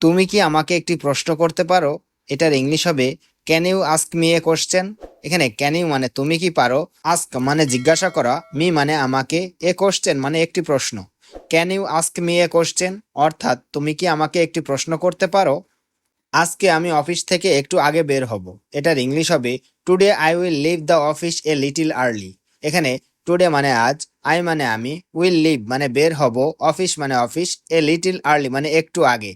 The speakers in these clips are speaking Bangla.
তুমি কি আমাকে একটি প্রশ্ন করতে পারো? এটার ইংলিশ হবে can you ask me a question এখানে ক্যান ইউ মানে তুমি কি পারো? আস্ক মানে জিজ্ঞাসা করা মি মানে আমাকে এ কোশ্চেন মানে একটি প্রশ্ন। Can you ask me a question অর্থাৎ, তুমি কি আমাকে একটি প্রশ্ন করতে পারো? আজকে আমি অফিস থেকে একটু আগে বের হব। এটার ইংলিশ হবে today I will leave the office a little early এখানে টুডে মানে আজ আই মানে আমি উইল লিভ মানে বের হব অফিস মানে অফিস এ লিটিল আর্লি মানে একটু আগে।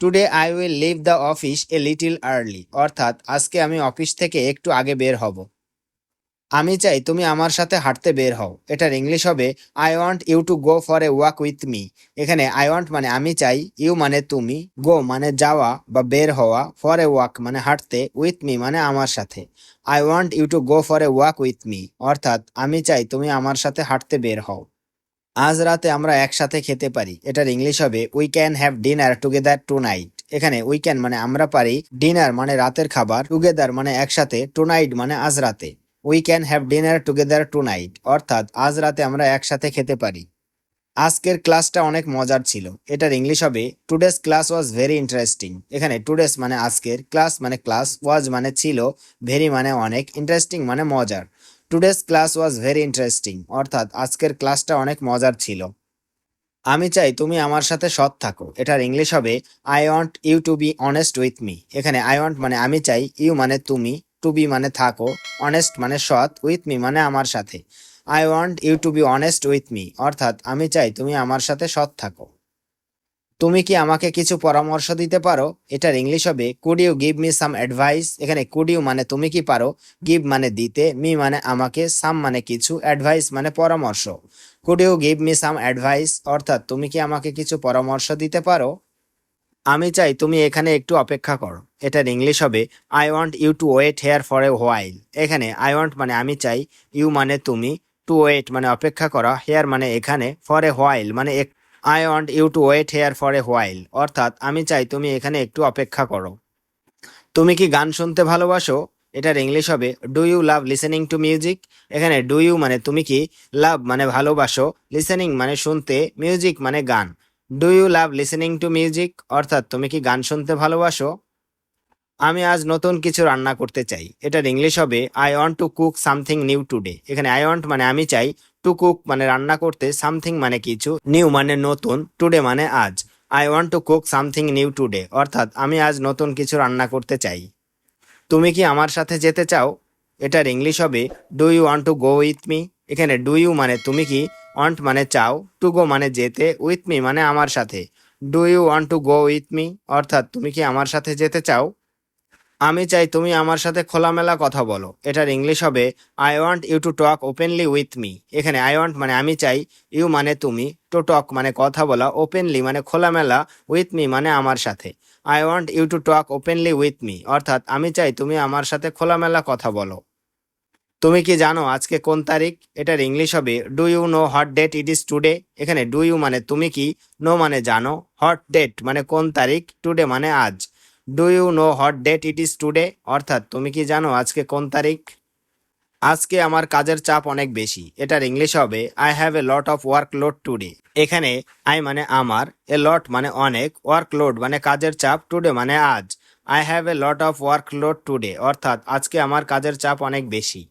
Today I will leave the office a little early অর্থাৎ, আজকে আমি অফিস থেকে একটু আগে বের হব। আমি চাই তুমি আমার সাথে হাঁটতে বের হও। এটার ইংলিশ হবে I want you to go for a walk with me এখানে আই ওয়ান্ট মানে আমি চাই ইউ মানে তুমি। গো মানে যাওয়া বা বের হওয়া। ফর এ ওয়াক মানে হাঁটতে। উইথ মি মানে আমার সাথে। I want you to go for a walk with me অর্থাৎ, আমি চাই তুমি আমার সাথে হাঁটতে বের হও। আজ রাতে আমরা একসাথে খেতে পারি। এটার ইংলিশ হবে we can have dinner together tonight এখানে উই ক্যান মানে আমরা পারি ডিনার মানে রাতের খাবার টুগেদার মানে একসাথে টু নাইট মানে আজ রাতে। We can have dinner together tonight অর্থাৎ, আজ রাতে আমরা একসাথে খেতে পারি। আজকের ক্লাসটা অনেক মজার ছিল। এটার ইংলিশ হবে today's class was very interesting এখানে টুডেস মানে আজকের ক্লাস মানে ক্লাস ওয়াজ মানে ছিল ভেরি মানে অনেক ইন্টারেস্টিং মানে মজার। Today's class was very interesting অর্থাৎ, আজকের ক্লাসটা অনেক মজার ছিল। আমি চাই তুমি আমার সাথে সৎ থাকো। এটার ইংলিশ হবে I want you to be honest with me এখানে আই ওয়ান্ট মানে আমি চাই ইউ মানে তুমি টু বি মানে থাকো। অনেস্ট মানে সৎ উইথ মি মানে আমার সাথে। I want you to be honest with me অর্থাৎ, আমি চাই তুমি আমার সাথে সৎ থাকো। তুমি কি আমাকে কিছু পরামর্শ দিতে পারো? এটার ইংলিশ হবে could you give me some advice এখানে কুড ইউ মানে তুমি কি পারো? গিভ মানে দিতে মি মানে আমাকে সাম মানে কিছু অ্যাডভাইস মানে পরামর্শ। Could you give me some advice অর্থাৎ তুমি কি আমাকে কিছু পরামর্শ দিতে পারো? আমি চাই তুমি এখানে একটু অপেক্ষা করো। এটার ইংলিশ হবে I want you to wait here for a while এখানে আই ওয়ান্ট মানে আমি চাই ইউ মানে তুমি টু ওয়েট মানে অপেক্ষা করা হেয়ার মানে এখানে ফর এ হোয়াইল মানে এক I want you to wait here for a while অর্থাৎ, আমি চাই তুমি এখানে একটু অপেক্ষা করো। তুমি কি গান শুনতে ভালোবাসো? এটার ইংলিশ হবে do you love listening to music এখানে ডু ইউ মানে তুমি কি লাভ মানে ভালোবাসো লিসেনিং মানে শুনতে মিউজিক মানে গান। Do you love listening to music অর্থাৎ, তুমি কি গান শুনতে ভালোবাসো? আমি আজ নতুন কিছু রান্না করতে চাই। এটার ইংলিশ হবে I want to cook something new today এখানে আই ওয়ান্ট মানে আমি চাই টু কুক মানে রান্না করতে সামথিং মানে কিছু নিউ মানে নতুন টুডে মানে আজ। I want to cook something new today অর্থাৎ, আমি আজ নতুন কিছু রান্না করতে চাই। তুমি কি আমার সাথে যেতে চাও? এটার ইংলিশ হবে do you want to go with me এখানে ডু ইউ মানে তুমি কি ওয়ান্ট মানে চাও টু গো মানে যেতে উইথ মি মানে আমার সাথে। Do you want to go with me অর্থাৎ, তুমি কি আমার সাথে যেতে চাও? আমি চাই তুমি আমার সাথে খোলামেলা কথা বলো। এটার ইংলিশ হবে I want you to talk openly with me এখানে আই ওয়ান্ট মানে আমি চাই ইউ মানে তুমি টু টক মানে কথা বলা ওপেনলি মানে খোলামেলা উইথ মি মানে আমার সাথে। I want you to talk openly with me অর্থাৎ, আমি চাই তুমি আমার সাথে খোলামেলা কথা বলো। তুমি কি জানো আজকে কোন তারিখ? এটার ইংলিশ হবে do you know what date it is today এখানে ডু ইউ মানে তুমি কি নো মানে জানো। হট ডেট মানে কোন তারিখ? টুডে মানে আজ। Do you know what date it is today অর্থাৎ, তুমি কি জানো আজকে কোন তারিখ? আজকে আমার কাজের চাপ অনেক বেশি। এটার ইংলিশ হবে I have a lot of work load today এখানে আই মানে আমার এ লট মানে অনেক ওয়ার্ক লোড মানে কাজের চাপ টুডে মানে আজ। I have a lot of work load today অর্থাৎ, আজকে আমার কাজের চাপ অনেক বেশি।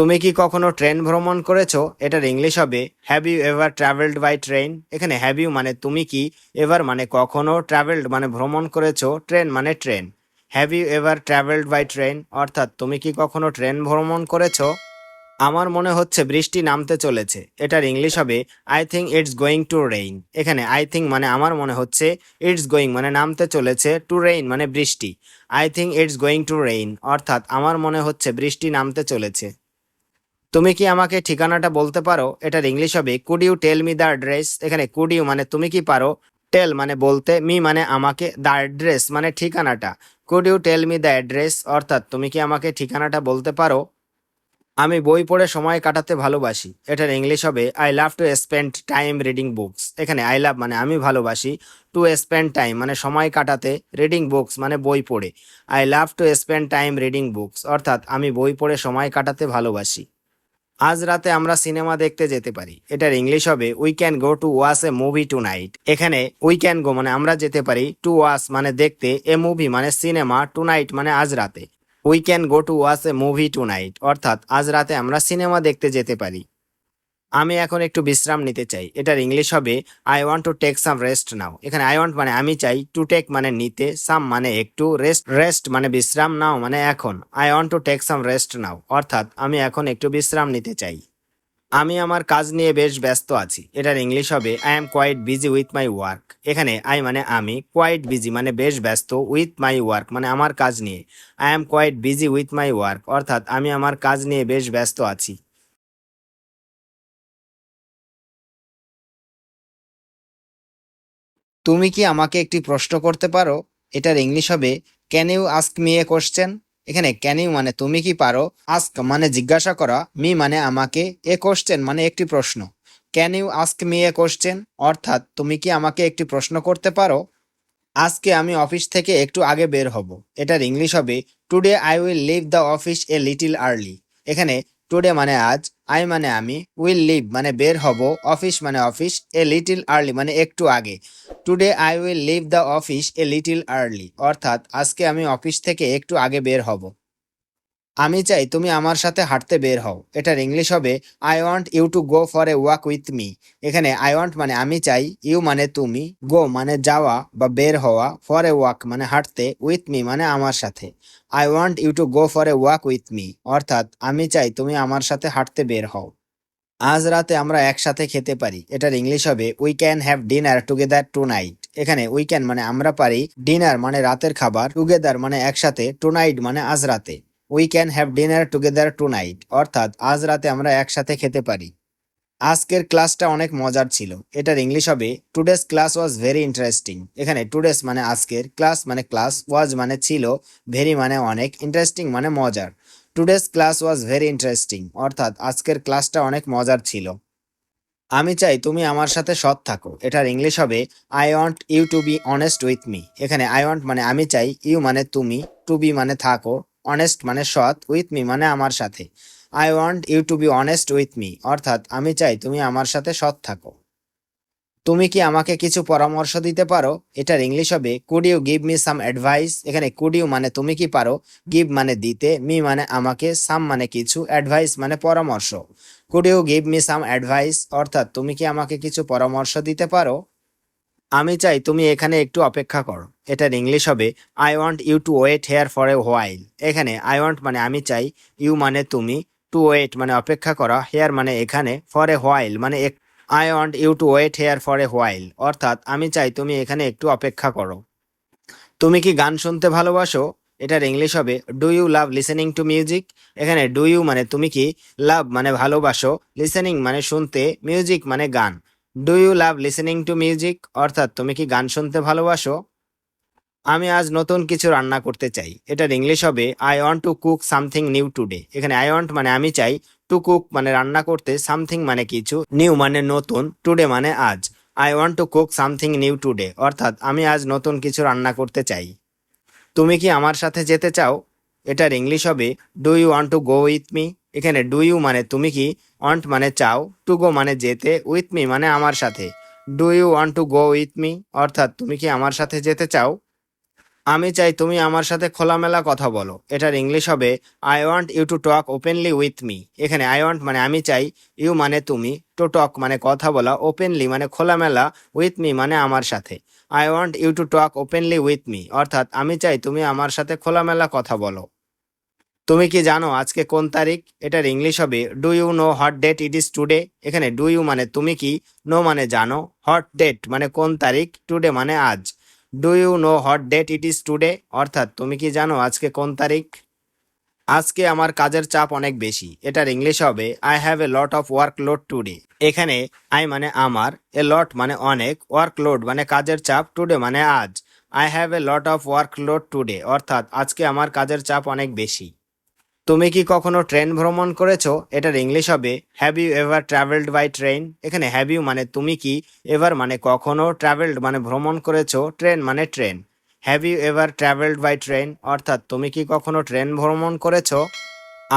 তুমি কি কখনো ট্রেন ভ্রমণ করেছ? এটার ইংলিশ হবে have you ever travelled by train এখানে হ্যাভ ইউ মানে তুমি কি এভার মানে কখনো ট্রাভেলড মানে ভ্রমণ করেছ, ট্রেন মানে train. Have you ever travelled by train অর্থাৎ তুমি কি কখনো ট্রেন ভ্রমণ করেছ? আমার মনে হচ্ছে বৃষ্টি নামতে চলেছে। এটার ইংলিশ হবে I think it's going to rain এখানে আই থিঙ্ক মানে আমার মনে হচ্ছে ইটস গোয়িং মানে নামতে চলেছে টু রেইন মানে বৃষ্টি। I think it's going to rain অর্থাৎ আমার মনে হচ্ছে বৃষ্টি নামতে চলেছে। তুমি কি আমাকে ঠিকানাটা বলতে পারো? এটার ইংলিশ হবে could you tell me the address এখানে কুড ইউ মানে তুমি কি পারো? টেল মানে বলতে মি মানে আমাকে দ্য অ্যাড্রেস মানে ঠিকানাটা। Could you tell me the address অর্থাৎ, তুমি কি আমাকে ঠিকানাটা বলতে পারো? আমি বই পড়ে সময় কাটাতে ভালোবাসি। এটার ইংলিশ হবে I love to spend time reading books এখানে আই লাভ মানে আমি ভালোবাসি টু স্পেন্ড টাইম মানে সময় কাটাতে রিডিং বুকস মানে বই পড়ে। I love to spend time reading books অর্থাৎ, আমি বই পড়ে সময় কাটাতে ভালোবাসি। আজ রাতে আমরা সিনেমা দেখতে যেতে পারি। এটার ইংলিশ হবে we can go to watch a movie tonight এখানে উই ক্যান গো মানে আমরা যেতে পারি টু ওয়াচ মানে দেখতে এ মুভি মানে সিনেমা টু নাইট মানে আজ রাতে। We can go to watch a movie tonight অর্থাৎ, আজ রাতে আমরা সিনেমা দেখতে যেতে পারি। আমি এখন একটু বিশ্রাম নিতে চাই। এটার ইংলিশ হবে I want to take some rest now এখানে আই ওয়ান্ট মানে আমি চাই টু টেক মানে নিতে সাম মানে একটু রেস্ট রেস্ট মানে বিশ্রাম নাও মানে এখন। I want to take some rest now অর্থাৎ আমি এখন একটু বিশ্রাম নিতে চাই। আমি আমার কাজ নিয়ে বেশ ব্যস্ত আছি। এটার ইংলিশ হবে I am quite busy with my work এখানে আই মানে আমি কোয়াইট বিজি মানে বেশ ব্যস্ত উইথ মাই ওয়ার্ক মানে আমার কাজ নিয়ে। I am quite busy with my work অর্থাৎ আমি আমার কাজ নিয়ে বেশ ব্যস্ত আছি। তুমি কি আমাকে একটি প্রশ্ন করতে পারো? এটার ইংলিশ হবে can you ask me a question এখানে ক্যান ইউ মানে তুমি কি পারো? আস্ক মানে জিজ্ঞাসা করা মি মানে আমাকে এ কোশ্চেন মানে একটি প্রশ্ন। Can you ask me a question অর্থাৎ, তুমি কি আমাকে একটি প্রশ্ন করতে পারো? আজকে আমি অফিস থেকে একটু আগে বের হব। এটার ইংলিশ হবে today I will leave the office a little early এখানে টুডে মানে আজ আই মানে আমি উইল লিভ মানে বের হব অফিস মানে অফিস এ লিটিল আর্লি মানে একটু আগে। Today I will leave the office a little early অর্থাৎ আজকে আমি অফিস থেকে একটু আগে বের হব। আমি চাই তুমি আমার সাথে হাঁটতে বের হও। এটার ইংলিশ হবে I want you to go for a walk with me এখানে আই ওয়ান্ট মানে আমি চাই ইউ মানে তুমি গো মানে যাওয়া বা বের হওয়া ফর এ ওয়াক মানে হাঁটতে উইথ মি মানে আমার সাথে। I want you to go for a walk with me অর্থাৎ, আমি চাই তুমি আমার সাথে হাঁটতে বের হও। আজ রাতে আমরা একসাথে খেতে পারি। এটার ইংলিশ হবে we can have dinner together tonight এখানে উই ক্যান মানে আমরা পারি ডিনার মানে রাতের খাবার টুগেদার মানে একসাথে টু নাইট মানে আজ রাতে। We can have dinner together tonight অর্থাৎ, আজ রাতে আমরা একসাথে খেতে পারি। আজকের ক্লাসটা অনেক মজার ছিল। এটার ইংলিশ হবে today's class was very interesting এখানে টুডেস মানে আজকের ক্লাস মানে ক্লাস ওয়াজ মানে ছিল ভেরি মানে অনেক ইন্টারেস্টিং মানে মজার। Today's class was very interesting অর্থাৎ, আজকের ক্লাসটা অনেক মজার ছিল। আমি চাই তুমি আমার সাথে সৎ থাকো। এটার ইংলিশ হবে I want you to be honest with me এখানে আই ওয়ান্ট মানে আমি চাই ইউ মানে তুমি টু বি মানে থাকো। অনেস্ট মানে সৎ উইথ মি মানে আমার সাথে। I want you to be honest with me অর্থাৎ আমি চাই তুমি আমার সাথে সৎ থাকো। তুমি কি আমাকে কিছু পরামর্শ দিতে পারো? এটার ইংলিশ হবে could you give me some advice এখানে কুড ইউ মানে তুমি কি পারো? গিভ মানে দিতে মি মানে আমাকে সাম মানে কিছু অ্যাডভাইস মানে পরামর্শ। Could you give me some advice অর্থাৎ তুমি কি আমাকে কিছু পরামর্শ দিতে পারো? আমি চাই তুমি এখানে একটু অপেক্ষা করো। এটার ইংলিশ হবে I want you to wait here for a while এখানে আই ওয়ান্ট মানে আমি চাই ইউ মানে তুমি টু ওয়েট মানে অপেক্ষা করা হেয়ার মানে এখানে ফর এ হোয়াইল মানে এক I want you to wait here for a while অর্থাৎ, আমি চাই তুমি এখানে একটু অপেক্ষা করো। তুমি কি গান শুনতে ভালোবাসো? এটার ইংলিশ হবে do you love listening to music এখানে ডু ইউ মানে তুমি কি লাভ মানে ভালোবাসো লিসেনিং মানে শুনতে মিউজিক মানে গান। Do you love listening to music অর্থাৎ তুমি কি গান শুনতে ভালোবাসো? আমি আজ নতুন কিছু রান্না করতে চাই। এটার ইংলিশ হবে I want to cook something new today এখানে আই ওয়ান্ট মানে আমি চাই টু কুক মানে রান্না করতে সামথিং মানে কিছু নিউ মানে নতুন টুডে মানে আজ I want to cook something new today অর্থাৎ আমি আজ নতুন কিছু রান্না করতে চাই। তুমি কি আমার সাথে যেতে চাও? এটার ইংলিশ হবে do you want to go with me এখানে ডু ইউ মানে তুমি কি ওয়ান্ট মানে চাও, টু গো মানে যেতে, উইথ মি মানে আমার সাথে। Do you want to go with me? অর্থাৎ তুমি কি আমার সাথে যেতে চাও? আমি চাই তুমি আমার সাথে খোলামেলা কথা বলো। এটার ইংলিশ হবে I want you to talk openly with me এখানে আই ওয়ান্ট মানে আমি চাই ইউ মানে তুমি টু টক মানে কথা বলা ওপেনলি মানে খোলামেলা উইথ মি মানে আমার সাথে। I want you to talk openly with me অর্থাৎ, আমি চাই তুমি আমার সাথে খোলামেলা কথা বলো। তুমি কি জানো আজকে কোন তারিখ? এটার ইংলিশ হবে do you know what date it is today এখানে ডু ইউ মানে তুমি কি নো মানে জানো হট ডেট মানে কোন তারিখ টুডে মানে আজ। Do you know what date it is today অর্থাৎ তুমি কি জানো আজকে কোন তারিখ? আজকে আমার কাজের চাপ অনেক বেশি, এটার ইংলিশ হবে I have a lot of work load today এখানে আই মানে আমার এ লট মানে অনেক ওয়ার্ক লোড মানে কাজের চাপ টুডে মানে আজ। I have a lot of work load today অর্থাৎ আজকে আমার কাজের চাপ অনেক বেশি। তুমি কি কখনো ট্রেন ভ্রমণ করেছ? এটার ইংলিশ হবে have you ever travelled by train এখানে হ্যাভ ইউ মানে তুমি কি এভার মানে কখনো ট্রাভেলড মানে ভ্রমণ করেছ ট্রেন মানে train. Have you ever travelled by train অর্থাৎ তুমি কি কখনো ট্রেন ভ্রমণ করেছ?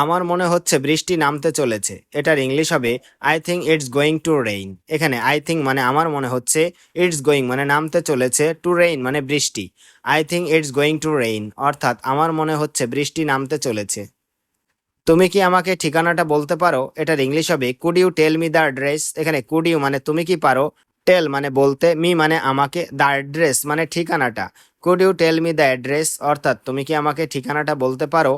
আমার মনে হচ্ছে বৃষ্টি নামতে চলেছে। এটার ইংলিশ হবে I think it's going to rain এখানে আই থিঙ্ক মানে আমার মনে হচ্ছে ইটস গোয়িং মানে নামতে চলেছে টু রেইন মানে বৃষ্টি। I think it's going to rain অর্থাৎ আমার মনে হচ্ছে বৃষ্টি নামতে চলেছে। তুমি কি আমাকে ঠিকানাটা বলতে পারো? এটার ইংলিশ হবে could you tell me the address এখানে কুড ইউ মানে তুমি কি পারো? টেল মানে বলতে মি মানে আমাকে দ্য অ্যাড্রেস মানে ঠিকানাটা। Could you tell me the address অর্থাৎ, তুমি কি আমাকে ঠিকানাটা বলতে পারো?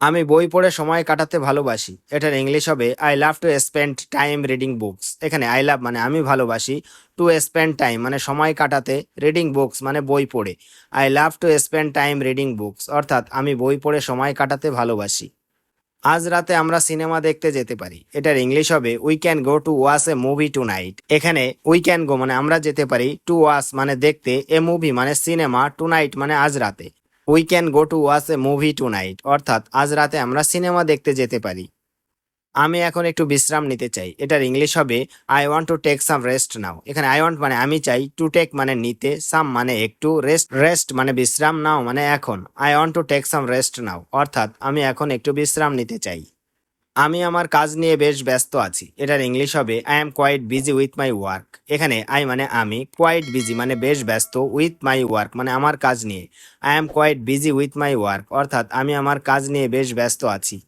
আমি বই পড়ে সময় কাটাতে ভালোবাসি। এটার ইংলিশ হবে I love to spend time reading books এখানে আই লাভ মানে আমি ভালোবাসি টু স্পেন্ড টাইম মানে সময় কাটাতে রিডিং বুকস মানে বই পড়ে। I love to spend time reading books অর্থাৎ, আমি বই পড়ে সময় কাটাতে ভালোবাসি। আজ রাতে আমরা সিনেমা দেখতে যেতে পারি। এটার ইংলিশ হবে we can go to watch a movie tonight এখানে উই ক্যান গো মানে আমরা যেতে পারি টু ওয়াচ মানে দেখতে এ মুভি মানে সিনেমা টু নাইট মানে আজ রাতে। We can go to watch a movie tonight অর্থাৎ, আজ রাতে আমরা সিনেমা দেখতে যেতে পারি। আমি এখন একটু বিশ্রাম নিতে চাই। এটার ইংলিশ হবে I want to take some rest now এখানে আই ওয়ান্ট মানে আমি চাই টু টেক মানে নিতে সাম মানে একটু রেস্ট রেস্ট মানে বিশ্রাম নাও মানে এখন। I want to take some rest now অর্থাৎ আমি এখন একটু বিশ্রাম নিতে চাই। আমি আমার কাজ নিয়ে বেশ ব্যস্ত আছি। এটার ইংলিশ হবে I am quite busy with my work এখানে আই মানে আমি কোয়াইট বিজি মানে বেশ ব্যস্ত উইথ মাই ওয়ার্ক মানে আমার কাজ নিয়ে। I am quite busy with my work অর্থাৎ আমি আমার কাজ নিয়ে বেশ ব্যস্ত আছি।